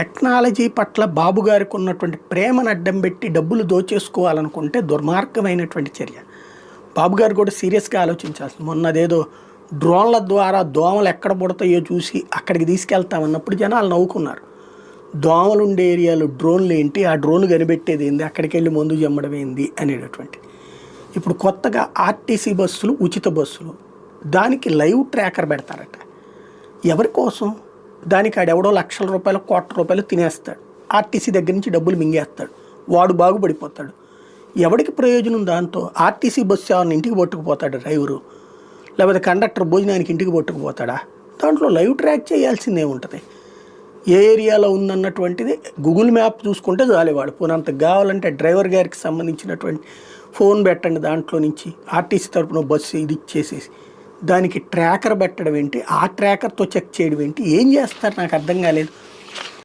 Technology పట్ల బాబు గారికి ఉన్నటువంటి ప్రేమను అడ్డం పెట్టి డబ్బులు దోచేసుకోవాలనుకుంటే దుర్మార్గమైనటువంటి చర్య. బాబు గారు కూడా సీరియస్గా ఆలోచించాల్సింది. మొన్న అదేదో డ్రోన్ల ద్వారా దోమలు ఎక్కడ పుడతాయో చూసి అక్కడికి తీసుకెళ్తామన్నప్పుడు జనాలు నవ్వుకున్నారు. దోమలు ఉండే ఏరియాలో డ్రోన్లు ఏంటి? ఆ డ్రోన్ కనిపెట్టేది ఏంది? అక్కడికి వెళ్ళి మందు జమ్మడం ఏంది? అనేటటువంటి. ఇప్పుడు కొత్తగా ఆర్టీసీ బస్సులు ఉచిత బస్సులు దానికి లైవ్ ట్రాకర్ పెడతారట. ఎవరి కోసం? దానికి ఆడెవడో లక్షల రూపాయలు కోట్ల రూపాయలు తినేస్తాడు. ఆర్టీసీ దగ్గర నుంచి డబ్బులు మింగేస్తాడు. వాడు బాగుపడిపోతాడు. ఎవడికి ప్రయోజనం దాంతో? ఆర్టీసీ బస్సు ఏమన్నా ఇంటికి పట్టుకుపోతాడు డ్రైవరు? లేకపోతే కండక్టర్ భోజనానికి ఇంటికి పట్టుకుపోతాడా? దాంట్లో లైవ్ ట్రాక్ చేయాల్సిందే ఉంటుంది. ఏ ఏరియాలో ఉందన్నటువంటిది గూగుల్ మ్యాప్ చూసుకుంటే చాలేవాడు పోనంత కావాలంటే డ్రైవర్ గారికి సంబంధించినటువంటి ఫోన్ పెట్టండి దాంట్లో నుంచి. ఆర్టీసీ తరపున బస్సు ఇది ఇచ్చేసేసి. దానికి ట్రాకర్ పెట్టడం ఏంటి? ఆ ట్రాకర్తో చెక్ చేయడం ఏంటి? ఏం చేస్తారు? నాకు అర్థం కాలేదు.